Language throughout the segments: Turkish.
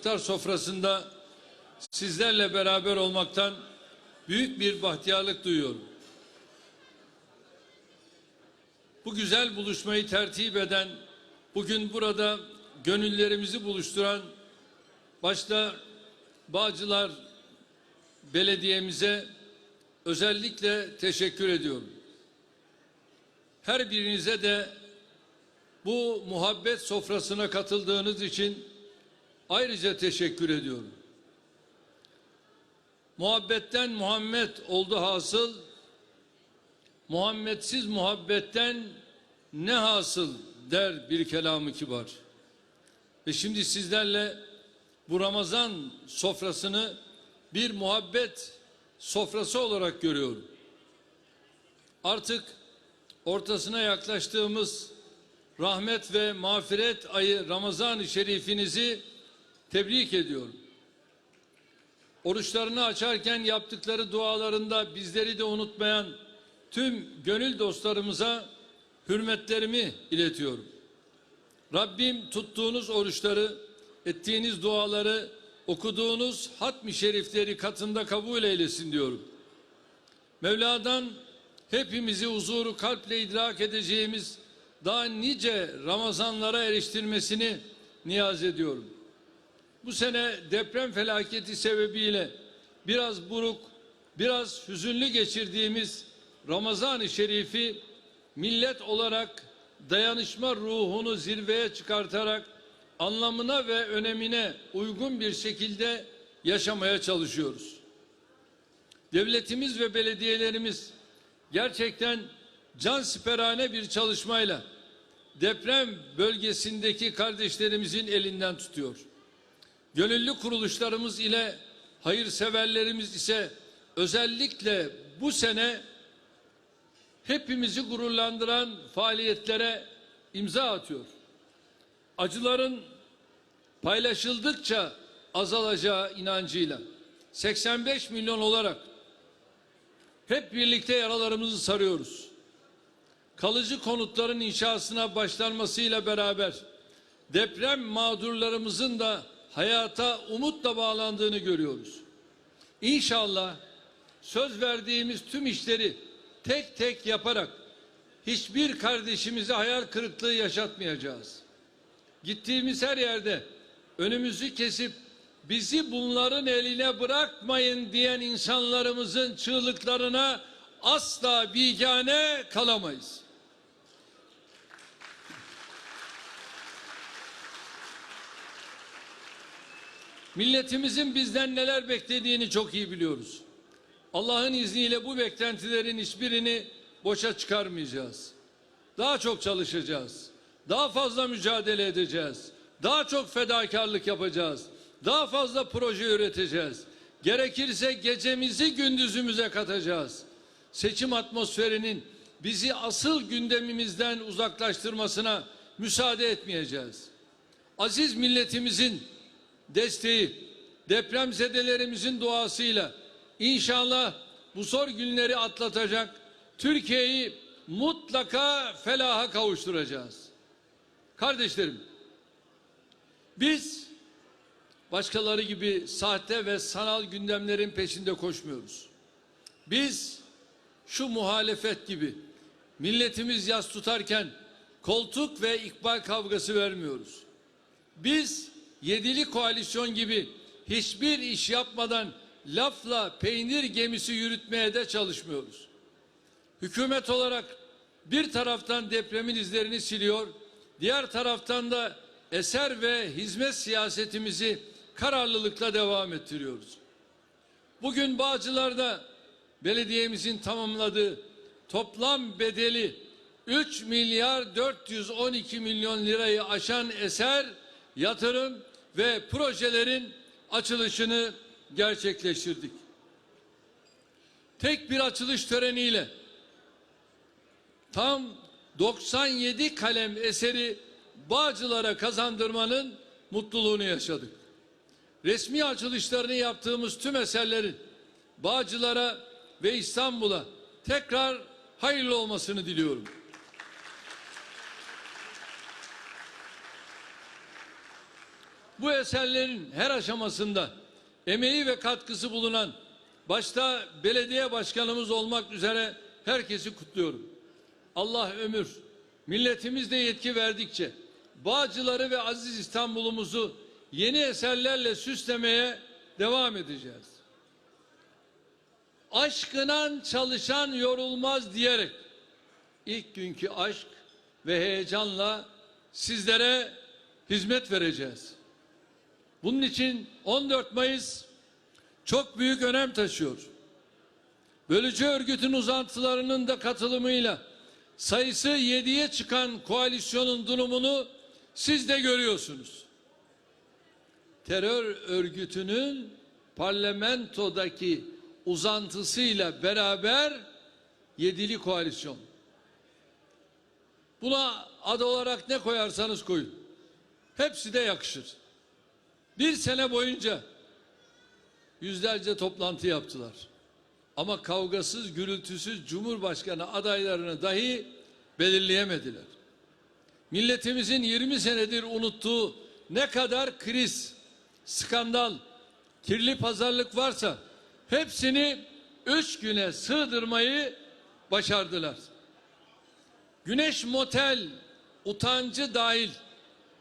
iftar sofrasında sizlerle beraber olmaktan büyük bir bahtiyarlık duyuyorum. Bu güzel buluşmayı tertip eden, bugün burada gönüllerimizi buluşturan başta Bağcılar Belediye'mize özellikle teşekkür ediyorum. Her birinize de bu muhabbet sofrasına katıldığınız için ayrıca teşekkür ediyorum. Muhabbetten Muhammed oldu hasıl, Muhammedsiz muhabbetten ne hasıl der bir kelamı kibar. Ve şimdi sizlerle bu Ramazan sofrasını bir muhabbet sofrası olarak görüyorum. Artık ortasına yaklaştığımız rahmet ve mağfiret ayı Ramazan-ı Şerifinizi tebrik ediyorum. Oruçlarını açarken yaptıkları dualarında bizleri de unutmayan tüm gönül dostlarımıza hürmetlerimi iletiyorum. Rabbim tuttuğunuz oruçları, ettiğiniz duaları, okuduğunuz hatmi şerifleri katında kabul eylesin diyorum. Mevla'dan hepimizi huzuru kalple idrak edeceğimiz daha nice Ramazanlara eriştirmesini niyaz ediyorum. Bu sene deprem felaketi sebebiyle biraz buruk, biraz hüzünlü geçirdiğimiz Ramazan-ı Şerif'i millet olarak dayanışma ruhunu zirveye çıkartarak anlamına ve önemine uygun bir şekilde yaşamaya çalışıyoruz. Devletimiz ve belediyelerimiz gerçekten can siperhane bir çalışmayla deprem bölgesindeki kardeşlerimizin elinden tutuyor. Gönüllü kuruluşlarımız ile hayırseverlerimiz ise özellikle bu sene hepimizi gururlandıran faaliyetlere imza atıyor. Acıların paylaşıldıkça azalacağı inancıyla 85 milyon olarak hep birlikte yaralarımızı sarıyoruz. Kalıcı konutların inşasına başlanmasıyla beraber deprem mağdurlarımızın da hayata umutla bağlandığını görüyoruz. İnşallah söz verdiğimiz tüm işleri tek tek yaparak hiçbir kardeşimize hayal kırıklığı yaşatmayacağız. Gittiğimiz her yerde önümüzü kesip bizi bunların eline bırakmayın diyen insanlarımızın çığlıklarına asla bigane kalamayız. Milletimizin bizden neler beklediğini çok iyi biliyoruz. Allah'ın izniyle bu beklentilerin hiçbirini boşa çıkarmayacağız. Daha çok çalışacağız. Daha fazla mücadele edeceğiz. Daha çok fedakarlık yapacağız. Daha fazla proje üreteceğiz. Gerekirse gecemizi gündüzümüze katacağız. Seçim atmosferinin bizi asıl gündemimizden uzaklaştırmasına müsaade etmeyeceğiz. Aziz milletimizin desteği, depremzedelerimizin duasıyla inşallah bu zor günleri atlatacak, Türkiye'yi mutlaka felaha kavuşturacağız. Kardeşlerim, biz başkaları gibi sahte ve sanal gündemlerin peşinde koşmuyoruz. Biz şu muhalefet gibi milletimiz yas tutarken koltuk ve ikbal kavgası vermiyoruz. Biz yedili koalisyon gibi hiçbir iş yapmadan lafla peynir gemisi yürütmeye de çalışmıyoruz. Hükümet olarak bir taraftan depremin izlerini siliyor, diğer taraftan da eser ve hizmet siyasetimizi kararlılıkla devam ettiriyoruz. Bugün Bağcılar'da belediyemizin tamamladığı toplam bedeli 3 milyar 412 milyon lirayı aşan eser, yatırım ve projelerin açılışını gerçekleştirdik. Tek bir açılış töreniyle tam 97 kalem eseri Bağcılar'a kazandırmanın mutluluğunu yaşadık. Resmi açılışlarını yaptığımız tüm eserlerin Bağcılar'a ve İstanbul'a tekrar hayırlı olmasını diliyorum. Bu eserlerin her aşamasında emeği ve katkısı bulunan başta belediye başkanımız olmak üzere herkesi kutluyorum. Allah ömür, milletimiz de yetki verdikçe Bağcıları ve Aziz İstanbul'umuzu yeni eserlerle süslemeye devam edeceğiz. Aşkınan çalışan yorulmaz diyerek ilk günkü aşk ve heyecanla sizlere hizmet vereceğiz. Bunun için 14 Mayıs çok büyük önem taşıyor. Bölücü örgütün uzantılarının da katılımıyla sayısı 7'ye çıkan koalisyonun durumunu siz de görüyorsunuz. Terör örgütünün parlamentodaki uzantısıyla beraber yedili koalisyon. Buna ad olarak ne koyarsanız koyun. Hepsi de yakışır. Bir sene boyunca yüzlerce toplantı yaptılar. Ama kavgasız, gürültüsüz Cumhurbaşkanı adaylarını dahi belirleyemediler. Milletimizin 20 senedir unuttuğu ne kadar kriz, skandal, kirli pazarlık varsa hepsini üç güne sığdırmayı başardılar. Güneş Motel utancı dahil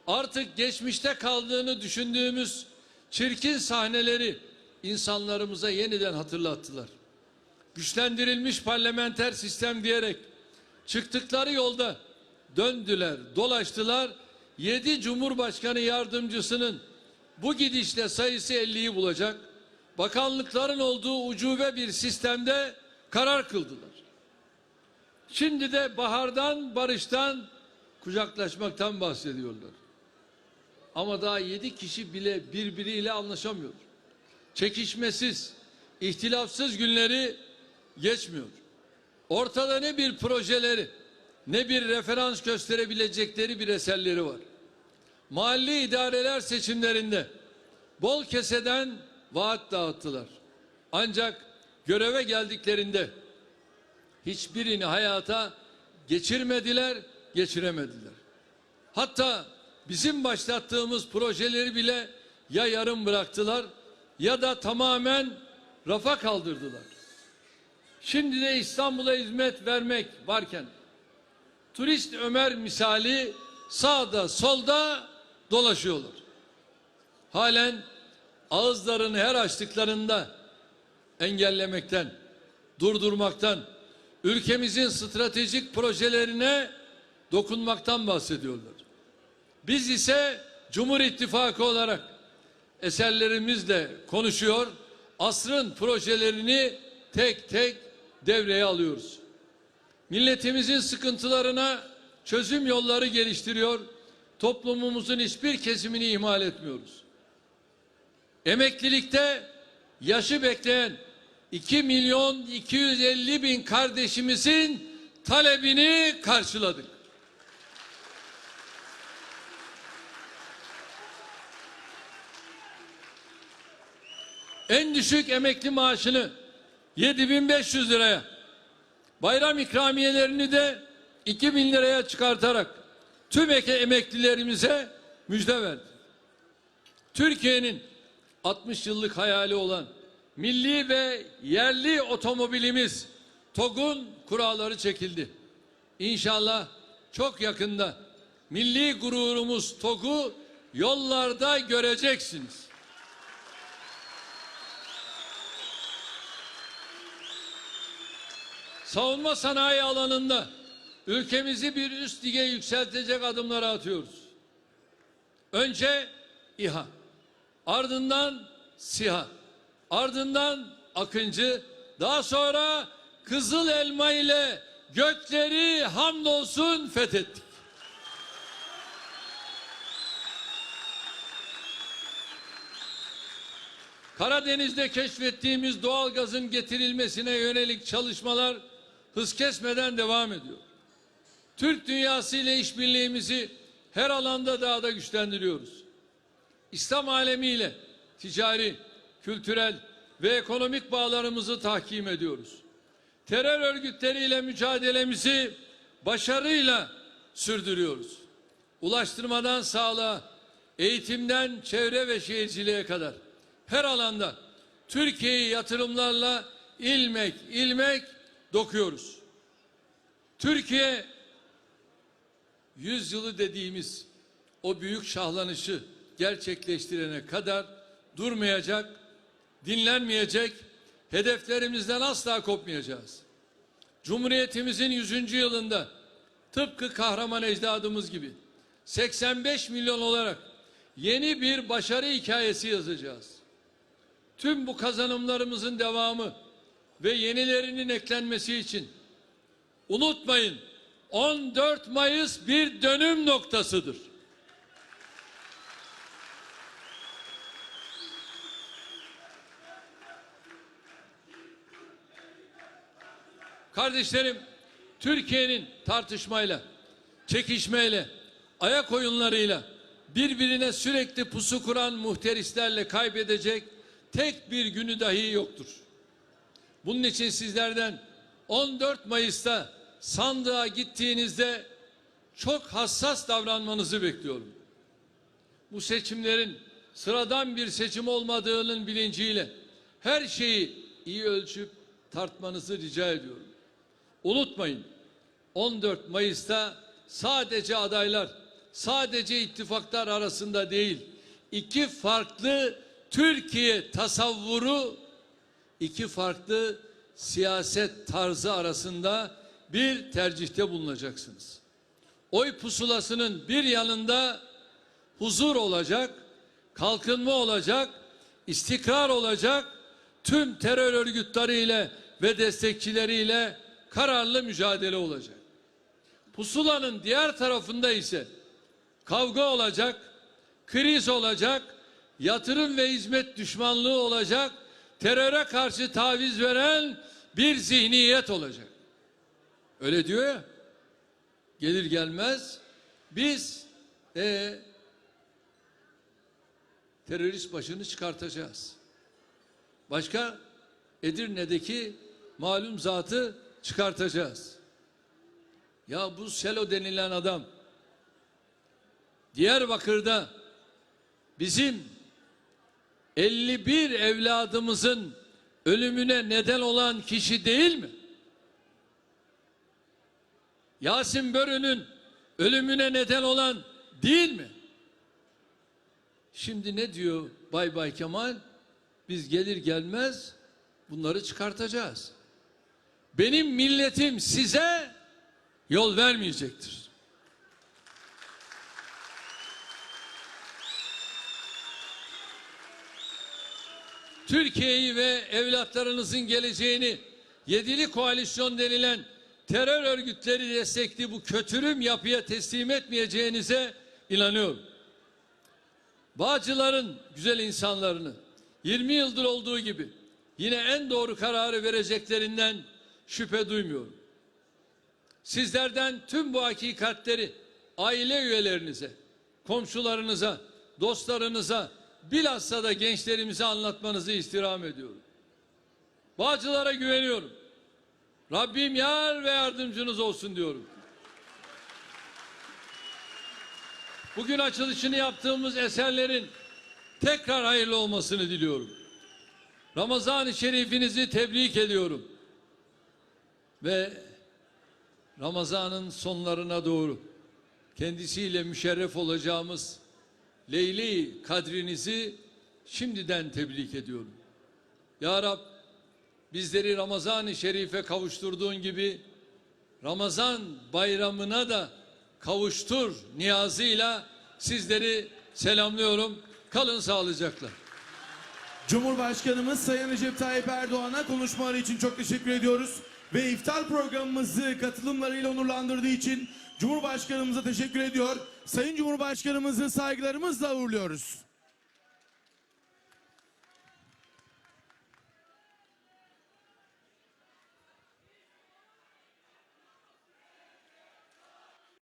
artık geçmişte kaldığını düşündüğümüz çirkin sahneleri insanlarımıza yeniden hatırlattılar. Güçlendirilmiş parlamenter sistem diyerek çıktıkları yolda döndüler, dolaştılar. Yedi Cumhurbaşkanı yardımcısının bu gidişle sayısı 50'yi bulacak. Bakanlıkların olduğu ucube bir sistemde karar kıldılar. Şimdi de bahardan, barıştan, kucaklaşmaktan bahsediyorlar. Ama daha yedi kişi bile birbiriyle anlaşamıyor. Çekişmesiz, ihtilafsız günleri geçmiyor. Ortada ne bir projeleri, ne bir referans gösterebilecekleri bir eserleri var. Mahalli idareler seçimlerinde bol keseden vaat dağıttılar. Ancak göreve geldiklerinde hiçbirini hayata geçirmediler, geçiremediler. Hatta bizim başlattığımız projeleri bile ya yarım bıraktılar ya da tamamen rafa kaldırdılar. Şimdi de İstanbul'a hizmet vermek varken turist Ömer misali sağda solda dolaşıyorlar. Halen ağızlarını her açtıklarında engellemekten, durdurmaktan, ülkemizin stratejik projelerine dokunmaktan bahsediyorlar. Biz ise Cumhur İttifakı olarak eserlerimizle konuşuyor, asrın projelerini tek tek devreye alıyoruz. Milletimizin sıkıntılarına çözüm yolları geliştiriyor, toplumumuzun hiçbir kesimini ihmal etmiyoruz. Emeklilikte yaşı bekleyen 2 milyon 250 bin kardeşimizin talebini karşıladık. En düşük emekli maaşını 7500 liraya, bayram ikramiyelerini de 2000 liraya çıkartarak tüm emeklilerimize müjde verdi. Türkiye'nin 60 yıllık hayali olan milli ve yerli otomobilimiz TOG'un kuralları çekildi. İnşallah çok yakında milli gururumuz TOG'u yollarda göreceksiniz. Savunma sanayi alanında ülkemizi bir üst lige yükseltecek adımları atıyoruz. Önce İHA, ardından SİHA, ardından Akıncı, daha sonra Kızıl Elma ile gökleri hamdolsun fethettik. Karadeniz'de keşfettiğimiz doğal gazın getirilmesine yönelik çalışmalar hız kesmeden devam ediyor. Türk dünyası ile işbirliğimizi her alanda daha da güçlendiriyoruz. İslam alemiyle ticari, kültürel ve ekonomik bağlarımızı tahkim ediyoruz. Terör örgütleriyle mücadelemizi başarıyla sürdürüyoruz. Ulaştırmadan sağlığa, eğitimden çevre ve şehirciliğe kadar her alanda Türkiye'yi yatırımlarla ilmek ilmek dokuyoruz. Türkiye yüzyılı dediğimiz o büyük şahlanışı gerçekleştirene kadar durmayacak, dinlenmeyecek, hedeflerimizden asla kopmayacağız. Cumhuriyetimizin 100. yılında tıpkı kahraman ecdadımız gibi 85 milyon olarak yeni bir başarı hikayesi yazacağız. Tüm bu kazanımlarımızın devamı ve yenilerinin eklenmesi için unutmayın 14 Mayıs bir dönüm noktasıdır. Kardeşlerim, Türkiye'nin tartışmayla, çekişmeyle, ayak oyunlarıyla, birbirine sürekli pusu kuran muhterislerle kaybedecek tek bir günü dahi yoktur. Bunun için sizlerden 14 Mayıs'ta sandığa gittiğinizde çok hassas davranmanızı bekliyorum. Bu seçimlerin sıradan bir seçim olmadığının bilinciyle her şeyi iyi ölçüp tartmanızı rica ediyorum. Unutmayın 14 Mayıs'ta sadece adaylar, sadece ittifaklar arasında değil, iki farklı Türkiye tasavvuru, iki farklı siyaset tarzı arasında bir tercihte bulunacaksınız. Oy pusulasının bir yanında huzur olacak, kalkınma olacak, istikrar olacak, tüm terör örgütleriyle ve destekçileriyle kararlı mücadele olacak. Pusulanın diğer tarafında ise kavga olacak, kriz olacak, yatırım ve hizmet düşmanlığı olacak, teröre karşı taviz veren bir zihniyet olacak. Öyle diyor ya. Gelir gelmez biz e, terörist başını çıkartacağız. Başka Edirne'deki malum zatı çıkartacağız. Ya bu Selo denilen adam Diyarbakır'da bizim 51 evladımızın ölümüne neden olan kişi değil mi? Yasin Börü'nün ölümüne neden olan değil mi? Şimdi ne diyor Bay Bay Kemal? Biz gelir gelmez bunları çıkartacağız. Benim milletim size yol vermeyecektir. Türkiye'yi ve evlatlarınızın geleceğini yedili koalisyon denilen terör örgütleri destekli bu kötürüm yapıya teslim etmeyeceğinize inanıyorum. Bağcıların güzel insanlarını 20 yıldır olduğu gibi yine en doğru kararı vereceklerinden şüphe duymuyorum. Sizlerden tüm bu hakikatleri aile üyelerinize, komşularınıza, dostlarınıza, bilhassa da gençlerimize anlatmanızı istirham ediyorum. Bağcılara güveniyorum. Rabbim yar ve yardımcınız olsun diyorum. Bugün açılışını yaptığımız eserlerin tekrar hayırlı olmasını diliyorum. Ramazan-ı Şerifinizi tebrik ediyorum. Ve Ramazan'ın sonlarına doğru kendisiyle müşerref olacağımız Leyli kadrinizi şimdiden tebrik ediyorum. Ya Rab bizleri Ramazan-ı Şerif'e kavuşturduğun gibi Ramazan bayramına da kavuştur niyazıyla sizleri selamlıyorum. Kalın sağlıcakla. Cumhurbaşkanımız Sayın Recep Tayyip Erdoğan'a konuşmaları için çok teşekkür ediyoruz. Ve iftar programımızı katılımlarıyla onurlandırdığı için Cumhurbaşkanımıza teşekkür ediyor. Sayın Cumhurbaşkanımızı saygılarımızla uğurluyoruz.